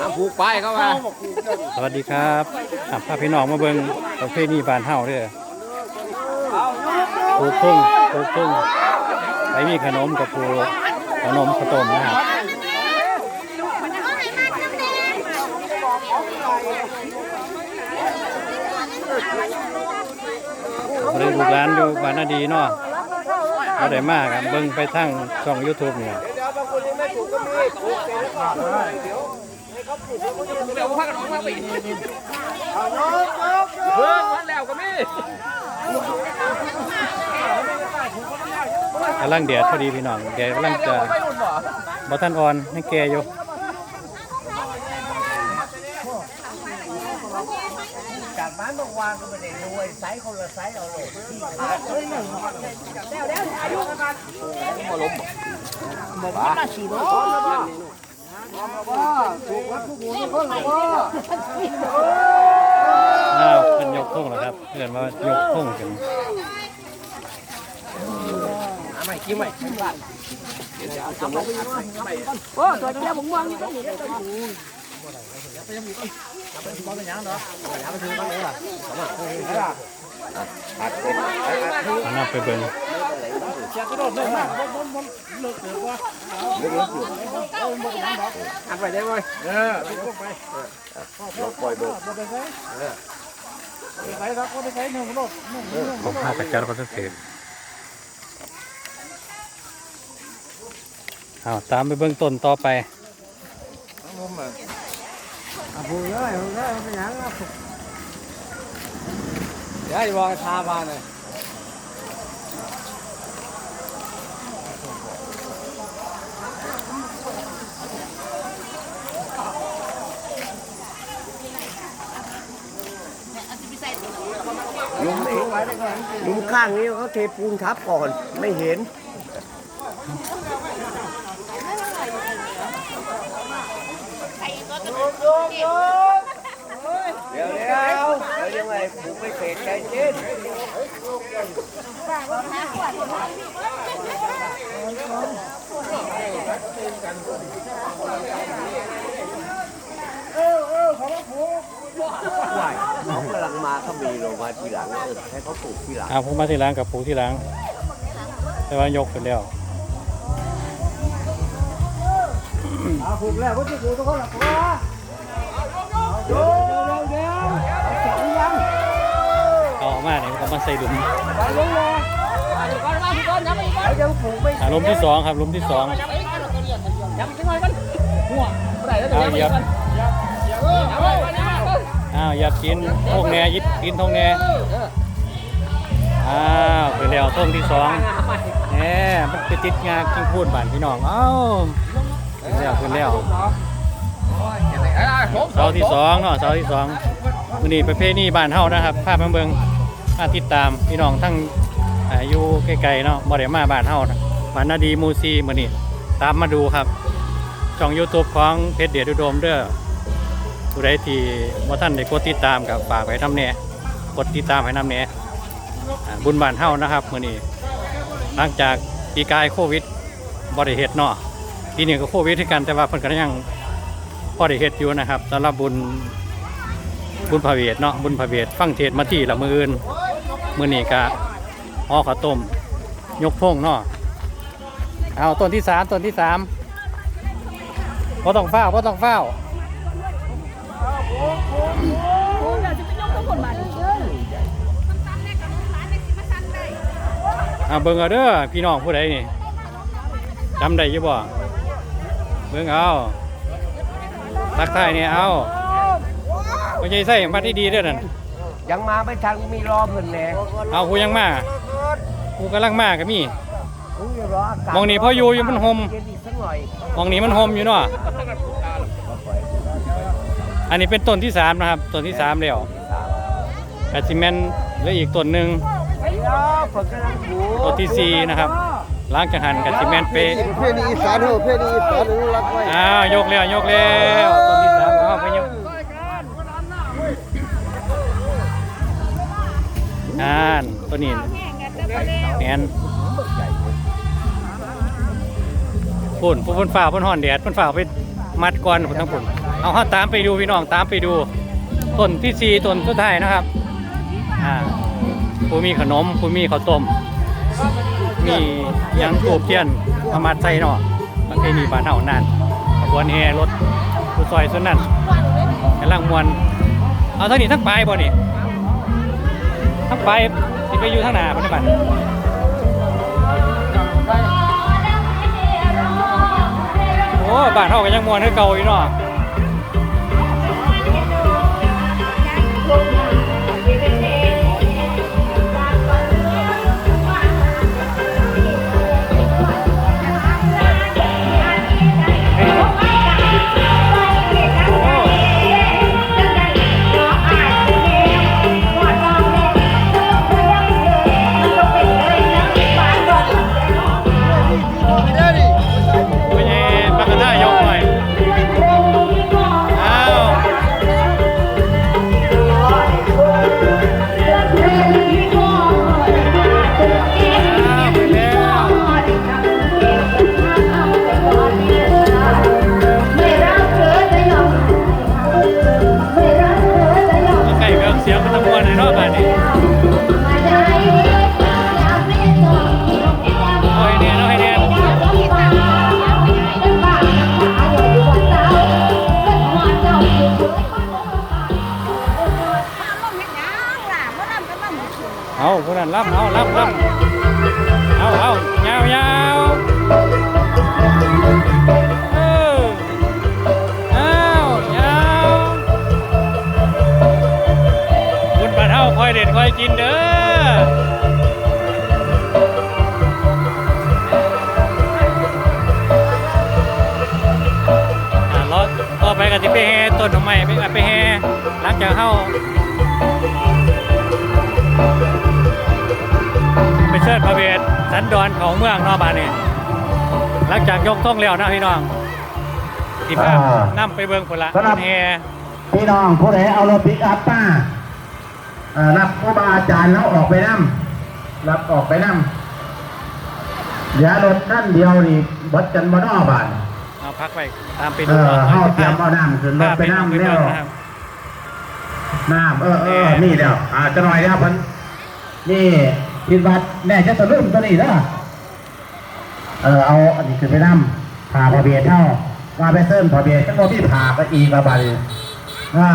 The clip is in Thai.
น้ำผูกป้ายเข้ามาสวัสดีครับอะพาพี่น้องมาเบิ่งประเพณีบ้านเฮาเด้อปลูกทุ่งปลูกทุ่งไปมีขนมกับปลูก ขนมข้าวต้มนะครับบ่ได้ลูกหลานอยู่บ้านนาดีเนาะบ่ได้มากครับเบิ่งไปทางช่อง YouTube เนี่ยเดี๋ยวพักกันออกมาไปเพิ่งวันแล้วก็มี กำลังแดดพอดีพี่น้องแกกำลังจะบ่บ่ทันอ่อนให้แกอยู่จากบ้านบางวางก็ไม่ได้รวยไซส์คนละไซส์เอาเลยขาดเลยหนึ่งบอกว่าสี่ร้อยอ้าวเพิ่นยกทุ่งแล้วครับเพื่อนว่ายกทุ่งขึ้นใหม่กิ้มใหม่โอ้ตัวเดียวผมางอยู่ตรงนี้ เอาน้ำไปเบิ่งอัดไปได้ไหมเออของข้าวกระจัดก็จะ เสร็จเอาตามไปเบิ่งต้นต่อไปผูกเลยผูกเลยเป็นยังเดี๋ยวจะรอทาบานเลยลุมเองลุมข้างนี้เขาเทปูนทับก่อนไม่เห็น เดี๋ยวเดี๋ยวเดี๋ยวยังไงผูกไม่เสร็จใจเย็นไหวเขากำลังมาเขามีลงมาทีหลังเออให้เขาปลูกทีหลังเอาผมมาทีหลังกับปูทีหลังแต่ว่ายกไปแล้ว เอาปลูกแล้วเขาจะปลูกทุกคนหรอพ่อเดี๋ยวเดี๋ยวเดี๋ยวเดี๋ยวยังเอาอมาเนี่ยก็มาใส่หลุมไปลงเลยเขายังปลูกไม่อ่าหลุมที่สองครับลมที่สองย้ำขึ้นหน่อยกันหัวอไหร่แล้วเดี๋ยวเอาไปเหยียบกันเอาไปกันเอาไปอ้าวอยากกินทงแหนยิบกินทงแหนอ้าวไปแล้วต้นที่สองแหน่มันไปติดงากินพูดบ้านพี่น้องเอ้าขึ้น แล้วขึ้นแล้วเสาที่สองเนาะเสาที่สองมื้อนี้ประเพณีบ้านเฮานะครับ ภาพมาเบิงมาติดตามพี่น้องทั้งอายุใกล้ๆเนาะบ่ได้มาบ้านเฮานะบ้านนาดีมูซีมื้อนี้ตามมาดูครับ ช่อง YouTube ของเพชรเดียดอุดมเด้อผู้ใดที่บ่ทันได้กดติดตามกับฝากไว้ทำแน่กดติดตามให้นำแน่บุญบ้านเฮานะครับมื้อนี้หลังจากปีกายโควิดบ่ได้เฮ็ดเนาะ ปีนี้ก็โควิดคือกันแต่ว่าเพิ่นก็ยังพอได้เฮ็ดอยู่นะครับสำหรับบุญบุญพระเวทเนาะบุญพระเวทฟังเทศมาที่ละมืออื่นมื้อนี้ก็ห่อข้าวต้ม ยกพงเนาะเอาต้นที่สามต้นที่สามบ่ต้องเฝ้าบ่ต้องเฝ้าเอาเบิ่งเอาเด้อพี่น้องผู้ใดนี่จำได้ยู่บ่ เบิ่งเอาทักทายเนี่ยเอาไม่ใช่ใส่มาที่ดีเด้วยนั่นยังมาไม่ทันมีรอเพิ่นแหน่เอาผู้ยังมาผู้กำลังมาก็มีผมจะรออากาศมองนี่พออยู่อยู่มันห่มเย็นอีกสักหน่อยมองนี้มันโฮมอยู่เนาะอันนี้เป็นต้นที่สามนะครับต้นที่สามแล้วกาซิเมนเหลืออีกต้นหนึ่งเดี๋ยวเพิ่นกำลังปลูกต้นที่สี่นะครับห ล้างจังหันกับซีเมนเปประเพณีอีสานเฮาประเพณีอีสานอนุรักษ์ไว้อ้าวยกแล้วยกแล้วต้นที่สามเอาไปยกอ่านตัวนี้แมนปุ่นปุ่นปุ่นฝ่าปุ่นห่อนแดดปุ่นฝ่าไปมัดก่อนปุ่นทั้งปุ่นเอาเขาตามไปดูพี่น้องตามไปดูต้นที่สี่ต้นสุดท้ายนะครับอ่าผู้มีขนมผู้มีข้าวต้ม มีหยังตูบเทียนมามัดใส่เนาะประเพณีบ้านเฮานั่นขบวนแห่รถผู้ซอยส่วนนั้นกำลังมวนเอาเท่านี้ทั้งปลายบ่นี่ทั้งปลายสิไปอยู่ทางหน้าบ่ได้บัดโอ้บ้านเฮาก็ยังมวนคือเก่าอยู่เนาะ เนาะบ้านนี้เอาให้แน่เอาให้แน่เอาผู้นั้นรับเอารับรับเอาเอายาวยาว คุณปัดเฮาคอยเด็ดคอยกินเด้ออ่ารอต่อไปก็สิไปแห่ต้นดอกไม้ไปไปแห่หลังจากเฮาไปเชิดพระเวทสันดอนของเมืองเนอบานนี่หลังจากยกท่องแล้วนะพี่น้องที่ภาพนำไปเบิ่งผลละสำหรับแฮพี่น้องผู้ใดเอารถปิกอัพป้าเอ่อ รับครูบาอาจารย์แล้วออกไปนั่รับออกไปนั่เดี๋ยวรถนั่นเดียวนี่บดกันบ่นอบานเอาพักไปตามไปเอดูอเฮาเตรียมเอาน้ำขึ้นรถไปนั่ไปแล้วนะครับน้ำเออเออนี่เดียวอ่าจะหน่อยแล้วพันนี่คิดว่าแม่จะตะลุ่มตัวนี้นะเออเอาอันนี้ขึ้นไปนั่ผ่าพระเบียดเท่าว่าไปเส้นพระเบียดก็บ่มีผ่าก็อีกระบาดอ่า